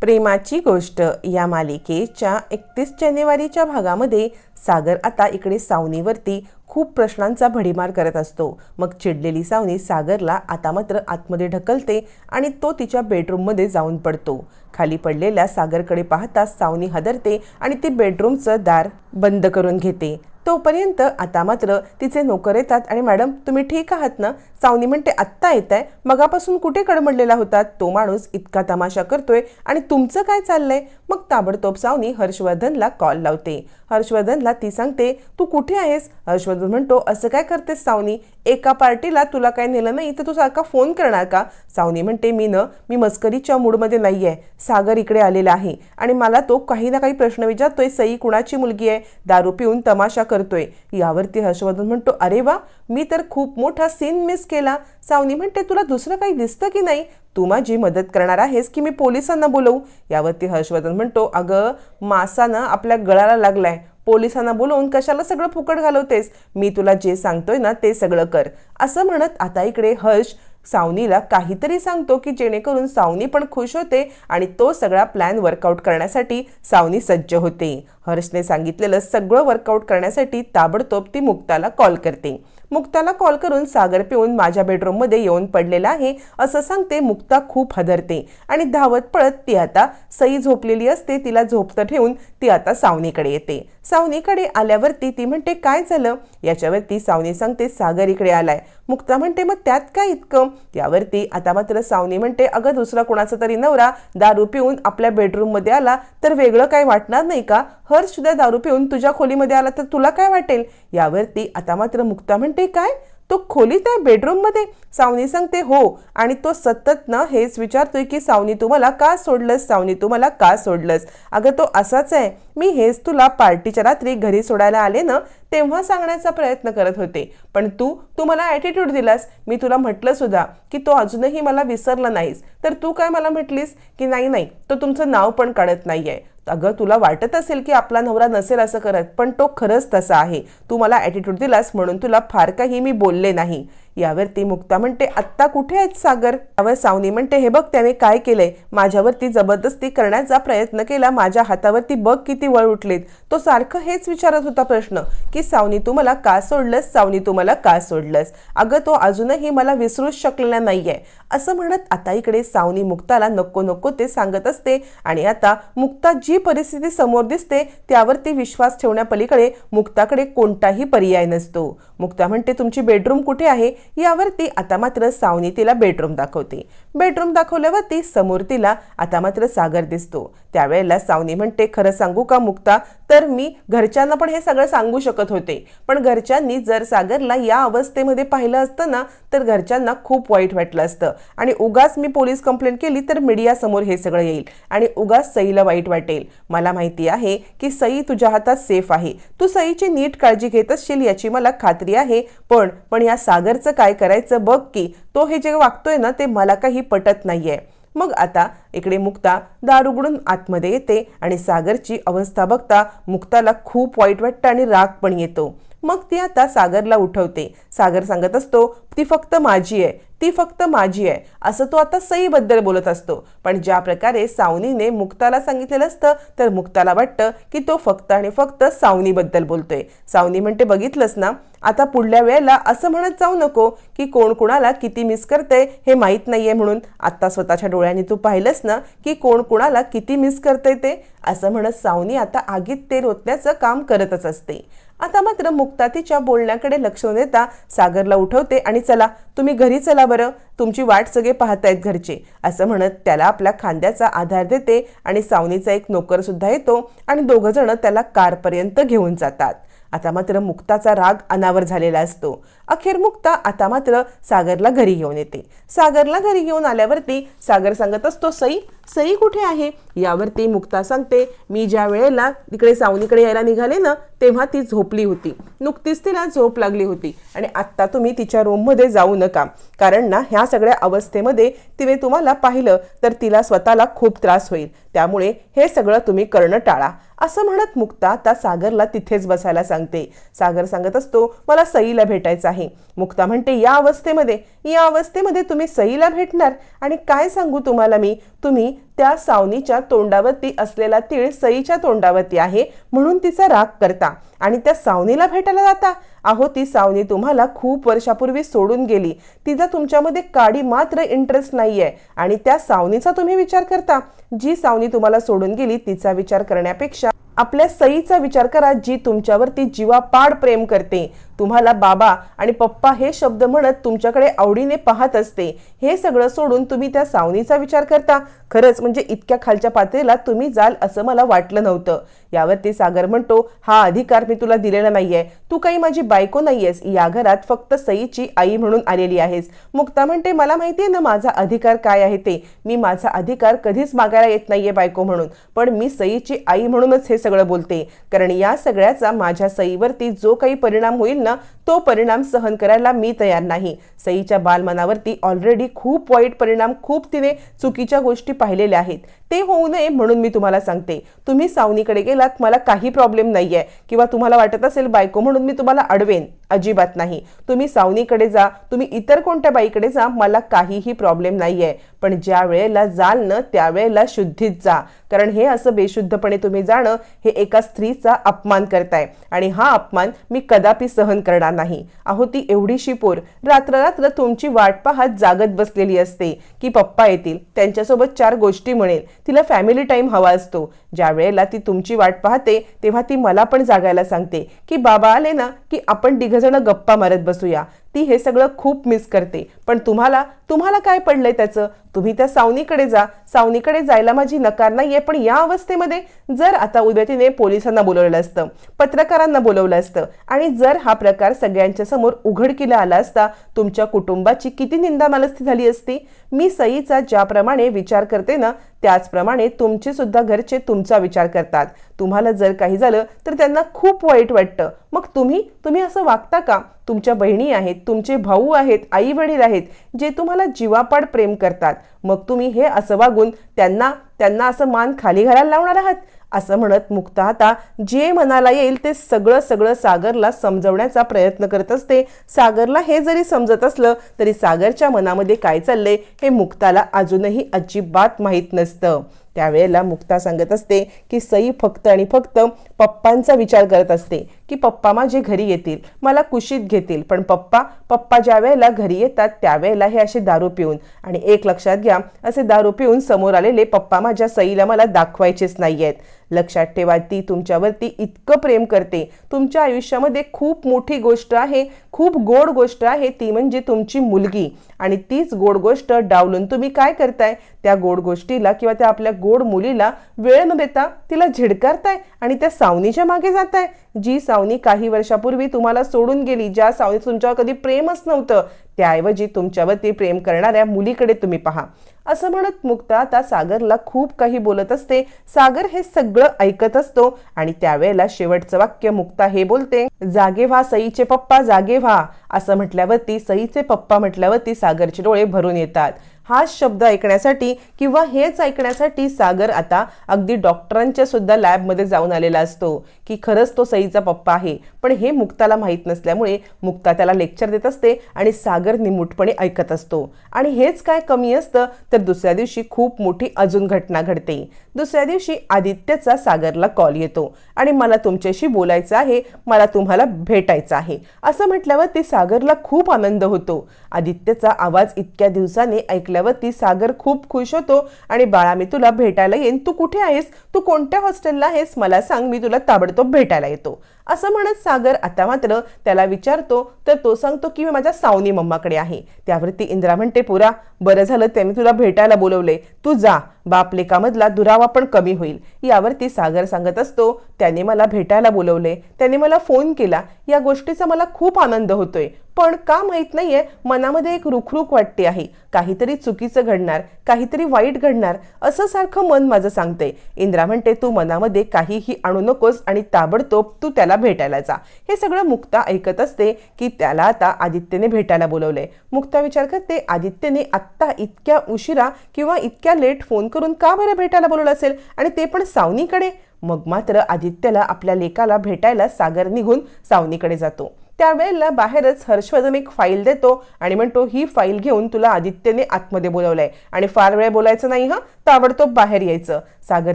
प्रेमाची गोष्ट या मालिकेच्या एकतीस जानेवारीच्या भागामध्ये सागर आता इकडे सावनीवरती खूप प्रश्नांचा भडीमार करत असतो. मग चिडलेली सावनी सागरला आता मात्र आतमध्ये ढकलते आणि तो तिच्या बेडरूममध्ये जाऊन पडतो. खाली पडलेल्या सागरकडे पाहता सावनी हदरते आणि ती बेडरूमचं दार बंद करून घेते. तोपर्यंत आता मात्र तिचे नोकर येतात आणि मॅडम तुम्ही ठीक आहात ना? सावनी म्हणते आत्ता येत आहे मगापासून कुठे कडमडलेला होता? तो माणूस इतका तमाशा करतोय आणि तुमचं काय चाललंय? मग ताबडतोब सावनी हर्षवर्धनला कॉल लावते. हर्षवर्धनला ती सांगते तू कुठे आहेस? हर्षवर्धन म्हणतो असं काय करतेस सावनी? एका पार्टीला तुला काय नेलं नाही तर तू सारखा फोन करणार का? सावनी म्हणते मी न मी मस्करीच्या मूडमध्ये नाही आहे. सागर इकडे आलेला आहे आणि मला तो काही ना काही प्रश्न विचारतोय सई कुणाची मुलगी आहे? दारू पिऊन तमाशा करतोय. यावरती हर्षवर्धन म्हणतो अरे वा मी तर खूप मोठा सीन मिस केला. सावनी म्हणते तुला दुसरं काही दिसतं की नाही? तू माझी मदत करणार आहेस की मी पोलिसांना बोलवू? यावरती हर्षवर्धन म्हणतो अगं मासानं आपल्या गळाला लागलाय. पोलिसांना बोलवून कशाला सगळं फुकट घालवतेस? मी तुला जे सांगतोय ना ते सगळं कर. असं म्हणत आता इकडे हर्ष सावनीला काहीतरी सांगतो की जेणेकरून सावनी पण खुश होते आणि तो सगळा प्लॅन वर्कआउट करण्यासाठी सावनी सज्ज होते. हर्षने सांगितलेलं सगळं वर्कआउट करण्यासाठी ताबडतोब ती मुक्ताला कॉल करते. मुक्ताला कॉल करून सागर पिऊन माझ्या बेडरूममध्ये येऊन पडलेला आहे असं सांगते मुक्ता खूप हदरते आणि धावत पळत ती आता सई झोपलेली असते तिला झोपतं ठेवून ती आता सावनीकडे येते. सावनीकडे आल्यावरती ती म्हणते काय झालं? याच्यावरती सावनी सांगते सागर इकडे आलाय. मुक्ता म्हणते मग त्यात काय इतकं? यावरती आता मात्र सावनी म्हणते अगं दुसरा कोणाचा तरी नवरा दारू पिऊन आपल्या बेडरूममध्ये आला तर वेगळं काय वाटणार नाही का? हर्ष सुद्धा दारू पिऊन तुझ्या खोलीमध्ये आला तर तुला काय वाटेल? यावरती आता मात्र मुक्ता म्हणते काय? तो खोलीत आहे बेडरूममध्ये? सावनी सांगते हो. आणि तो सतत ना हेच विचारतोय की सावनी तू मला का सोडलंस? सावनी तू मला का सोडलंस? अगं तो असाच आहे. मी हेच तुला पार्टीच्या रात्री घरी सोडायला आले ना तेव्हा सांगण्याचा प्रयत्न करत होते. पण तू तू मला ॲटिट्यूड दिलास. मी तुला म्हटलं सुद्धा की तो अजूनही मला विसरला नाहीस. तर तू काय मला म्हटलीस? की नाही नाही तो तुमचं नाव पण काढत नाही आहे अगं तुला वाटत असेल की आपला नवरा नसेल असं करत पण तो खरंच तसा आहे. तू मला ॲटिट्यूड दिलास म्हणून तुला फार काही मी बोलले नाही. यावरती मुक्ता म्हणते आत्ता कुठे आहेत सागर? त्यावर सावनी म्हणते हे बघ त्याने काय केलंय? माझ्यावरती जबरदस्ती करण्याचा प्रयत्न केला. माझ्या हातावरती बघ किती वळ उठलेत. तो सारखं हेच विचारत होता प्रश्न की सावनी तू मला का सोडलंस? सावनी तू मला का सोडलंस? अगं तो अजूनही मला विसरूच शकलेला नाहीये. असं म्हणत आता इकडे सावनी मुक्ताला नको नको ते सांगत असते आणि आता मुक्ता जी परिस्थिती समोर दिसते त्यावरती विश्वास ठेवण्यापलीकडे मुक्ताकडे कोणताही पर्याय नसतो. मुक्ता म्हणते तुमची बेडरूम कुठे आहे? यावरती आता मात्र सावनी तिला बेडरूम दाखवते. बेडरूम दाखवल्यावरती समोर तिला आता मात्र सागर दिसतो. त्यावेळेला सावनी म्हणते खरं सांगू का मुक्ता? तर मी घरच्यांना पण हे सगळं सांगू शकत होते. पण घरच्यांनी जर सागरला या अवस्थेमध्ये पाहिलं असतं ना तर घरच्यांना खूप वाईट वाटलं असतं. आणि उगाच मी पोलीस कंप्लेंट केली तर मीडियासमोर हे सगळं येईल. आणि उगाच सईला वाईट वाटेल. मला माहिती आहे की सई तुझ्या हातात सेफ आहे. तू सईची नीट काळजी घेत असशील याची मला खात्री आहे. पण पण या सागरचं काय करायचं बघ की तो हे जे वागतोय ना ते मला काही पटत नाहीये. मग आता इकडे मुक्ता दार उघडून आतमध्ये येते आणि सागरची अवस्था बघता मुक्ताला खूप वाईट वाटतं आणि राग पण येतो. मग ती आता सागरला उठवते. सागर सांगत असतो ती फक्त माझी आहे ती फक्त माझी आहे. असं तो आता सईबद्दल बोलत असतो. पण ज्या प्रकारे सावनीने मुक्ताला सांगितलेलं असतं तर मुक्ताला वाटतं की तो फक्त आणि फक्त सावनीबद्दल बोलतोय. सावनी म्हणते बघितलंच ना आता पुढल्या वेळेला असं म्हणत जाऊ नको की कोण कुणाला किती मिस करते हे माहीत नाहीये म्हणून. आता स्वतःच्या डोळ्यांनी तू पाहिलंस ना की कोण कुणाला किती मिस करते ते? असं म्हणत सावनी आता आगीत तेल ओतण्याचं काम करतच असते. आता मात्र मुक्ता तिच्या बोलण्याकडे लक्ष न देता सागरला उठवते आणि चला तुम्ही घरी चला बरं. तुमची वाट सगळे पाहतायत घरचे. असं म्हणत त्याला आपल्या खांद्याचा आधार देते आणि सावनीचा एक नोकरसुद्धा येतो आणि दोघंजणं त्याला कारपर्यंत घेऊन जातात. आता मात्र मुक्ताचा राग अनावर झालेला असतो. अखेर मुक्ता आता मात्र सागरला घरी घेऊन येते. सागरला घरी घेऊन आल्यावरती सागर सांगत असतो सई सई कुठे आहे? यावरती मुक्ता सांगते मी ज्या वेळेला तिकडे सावनीकडे यायला निघाले ना तेव्हा ती झोपली होती. नुकतीच तिला झोप लागली होती आणि आत्ता तुम्ही तिच्या रूममध्ये जाऊ नका. कारण ना ह्या सगळ्या अवस्थेमध्ये तिने तुम्हाला पाहिलं तर तिला स्वतःला खूप त्रास होईल. त्यामुळे हे सगळं तुम्ही करणं टाळा. असं म्हणत मुक्ता आता सागरला तिथेच बसायला सांगते. सागर सांगत असतो मला सईला भेटायचं आहे. मुक्ता म्हणते या अवस्थेमध्ये या अवस्थेमध्ये तुम्ही सईला भेटणार? आणि काय सांगू तुम्हाला मी? तुम्ही त्या सावनीच्या तोंडावरती असलेला तीळ सईच्या तोंडावरती आहे म्हणून तिचा राग करता. आणि त्या सावनीला भेटायला जाता? अहो ती सावनी तुम्हाला खूप वर्षापूर्वी सोडून गेली. तिचा तुमच्यामध्ये काडी मात्र इंटरेस्ट नाहीये. आणि त्या सावनीचा तुम्ही विचार करता. जी सावनी तुम्हाला सोडून गेली तिचा विचार करण्यापेक्षा आपल्या सईचा विचार करा जी तुमच्यावरती जीवापाड प्रेम करते. तुम्हाला बाबा आणि पप्पा हे शब्द म्हणत तुमच्याकडे आवडीने पाहत असते. हे सगळं सोडून तुम्ही त्या सावनीचा विचार करता. खरंच म्हणजे इतक्या खालच्या पातळीला तुम्ही जाल असं मला वाटलं नव्हतं. यावरती सागर म्हणतो हा अधिकार मी तुला दिलेला नाहीये. तू काही माझी बायको नाहीयेस. या घरात फक्त सईची आई म्हणून आलेली आहेस. मुक्ता म्हणते मला माहिती आहे ना माझा अधिकार काय आहे ते. मी माझा अधिकार कधीच मागायला येत नाहीये बायको म्हणून. पण मी सईची आई म्हणूनच हे सगळं बोलते. कारण या सगळ्याचा माझ्या सईवरती जो काही परिणाम होईल ना तो परिणाम सहन करायला मी तयार नाही. सईच्या बालमनावरती ऑलरेडी खूप वाईट परिणाम खूप तिने चुकीच्या गोष्टी पाहिलेल्या आहेत. ते होऊ नये म्हणून मी तुम्हाला सांगते. तुम्ही सावनीकडे गेलात मला काही प्रॉब्लेम नाही आहे किंवा तुम्हाला वाटत असेल बायको म्हणून मी तुम्हाला अडवेन. अजिबात नाही. तुम्ही सावनीकडे जा तुम्ही इतर कोणत्या बाईकडे जा मला काहीही प्रॉब्लेम नाही आहे पण ज्या वेळेला जाल ना त्यावेळेला शुद्धीत जा. कारण हे असं बेशुद्धपणे तुम्ही जाणं हे एका स्त्रीचा अपमान करताय. आणि हा अपमान मी कदापि सहन करणार नाही. अहो ती एवढीशी पोर. रात्र रात्र तुमची वाट पाहत जागत बसलेली असते. की पप्पा येतील त्यांच्यासोबत चार गोष्टी म्हणेल. तिला फॅमिली टाईम हवा असतो. ज्या वेळेला ती तुमची वाट पाहते तेव्हा ती मला पण जागायला सांगते की बाबा आले ना की आपण जण गप्पा मारत बसूया. ती हे सगळं खूप मिस करते. पण तुम्हाला तुम्हाला काय पडलंय त्याचं? तुम्ही त्या सावनीकडे जा. सावनीकडे जायला माझी नकार नाही आहे पण या अवस्थेमध्ये जर आता उद्या तिने पोलिसांना बोलवलेलं असतं पत्रकारांना बोलवलं असतं आणि जर हा प्रकार सगळ्यांच्या समोर उघडकीला आला असता तुमच्या कुटुंबाची किती निंदा मालस्थी झाली असती? मी सईचा ज्याप्रमाणे विचार करते ना त्याचप्रमाणे तुमचे सुद्धा घरचे तुमचा विचार करतात. तुम्हाला जर काही झालं तर त्यांना खूप वाईट वाटतं. मग तुम्ही तुम्ही असं वागता का? तुमच्या बहिणी आहेत तुमचे भाऊ आहेत आई वडील आहेत जे तुम्हाला जीवापाड प्रेम करतात. मग तुम्ही हे असं वागून त्यांना त्यांना असं मान खाली घालायला लावणार आहात? असं म्हणत मुक्ता आता जे मनाला येईल ते सगळं सगळं सागरला समजवण्याचा प्रयत्न करत असते. सागरला हे जरी समजत असलं तरी सागरच्या मनामध्ये काय चाललंय हे मुक्ताला अजूनही अजिबात माहीत नसतं. त्यावेळेला मुक्ता सांगत असते की सई फक्त आणि फक्त पप्पांचा विचार करत असते. की पप्पा माझे घरी येतील मला कुशीत घेतील. पण पप्पा पप्पा ज्या वेळेला घरी येतात त्यावेळेला हे असे दारू पिऊन. आणि एक लक्षात घ्या असे दारू पिऊन समोर आलेले पप्पा माझ्या सईला मला दाखवायचेच नाही आहेत लक्षात ठेवा ती तुमच्यावरती इतकं प्रेम करते. तुमच्या आयुष्यामध्ये खूप मोठी गोष्ट आहे खूप गोड गोष्ट आहे ती म्हणजे तुमची मुलगी. आणि तीच गोड गोष्ट डावलून तुम्ही काय करताय? त्या गोड गोष्टीला किंवा त्या आपल्या गोड मुलीला वेळ न देता तिला झिडकारताय आणि त्या सावनीच्या मागे जाताय. जी साव सावनी काही वर्षापूर्वी तुम्हाला सोडून गेली ज्या सावनी तुमच्यावर कधी प्रेमच नव्हतं त्याऐवजी तुमच्यावरती प्रेम करणाऱ्या मुलीकडे तुम्ही पहा. असं म्हणत मुक्ता आता सागरला खूप काही बोलत असते. सागर हे सगळं ऐकत असतो आणि त्यावेळेला शेवटचं वाक्य मुक्ता हे बोलते जागे व्हा सईचे पप्पा जागे व्हा. असं म्हटल्यावरती सईचे पप्पा म्हटल्यावरती सागरचे डोळे भरून येतात. हाच शब्द ऐकण्यासाठी किंवा हेच ऐकण्यासाठी सागर आता अगदी डॉक्टरांच्या सुद्धा लॅबमध्ये जाऊन आलेला असतो. की खरंच तो सईचा पप्पा आहे. पण हे मुक्ताला माहीत नसल्यामुळे मुक्ता त्याला लेक्चर देत असते आणि सागर निमूटपणे ऐकत असतो. आणि हेच काय कमी असतं तर दुसऱ्या दिवशी खूप मोठी अजून घटना घडते. दुसऱ्या दिवशी आदित्यचा सागरला कॉल येतो. आणि मला तुमच्याशी बोलायचं आहे मला तुम्हाला भेटायचं आहे. असं म्हटल्यावर ते सागरला खूप आनंद होतो. आदित्यचा आवाज इतक्या दिवसाने ऐकल्यावरती सागर खूप खुश होतो आणि बाळा मी तुला भेटायला येईन. तू कुठे आहेस? तू कोणत्या हॉस्टेलला आहेस? मला सांग मी तुला ताबडतोब भेटायला येतो. असं म्हणत सागर आता मात्र त्याला विचारतो तर तो सांगतो की मी माझ्या सावनी मम्माकडे आहे. त्यावरती इंद्रा म्हणते पुरा बरं झालं त्याने तुला भेटायला बोलवले. तू जा बाप लेकामधला दुरावा पण कमी होईल. यावरती सागर सांगत असतो त्याने मला भेटायला बोलवले. त्याने मला फोन केला. या गोष्टीचा मला खूप आनंद होतोय. पण का माहीत नाहीये मनामध्ये एक रुखरुख वाटते आहे. काहीतरी चुकीचं घडणार काहीतरी वाईट घडणार असं सारखं मन माझं सांगते इंद्रा म्हणते तू मनामध्ये काहीही आणू नकोस आणि ताबडतोब तू त्याला भेटायला जा. हे सगळं मुक्ता ऐकत असते की त्याला आता आदित्यने भेटायला बोलवले मुक्ता विचार करते आदित्यने आत्ता इतक्या उशिरा किंवा इतक्या लेट फोन करून का बरं भेटायला बोलवलं असेल? आणि ते पण सावनीकडे. मग मात्र आदित्यला आपल्या लेकाला भेटायला सागर निघून सावनीकडे जातो. त्यावेळेला बाहेरच हर्षवर्धन एक फाईल देतो आणि म्हणतो ही फाईल घेऊन तुला आदित्यने आतमध्ये बोलवलंय. आणि फार वेळ बोलायचं नाही हं? ताबडतोब बाहेर यायचं. सागर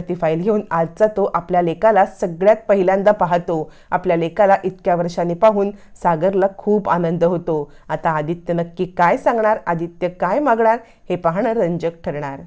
ती फाईल घेऊन आजचा तो आपल्या लेकाला सगळ्यात पहिल्यांदा पाहतो. आपल्या लेकाला इतक्या वर्षांनी पाहून सागरला खूप आनंद होतो. आता आदित्य नक्की काय सांगणार? आदित्य काय मागणार? हे पाहणं रंजक ठरणार.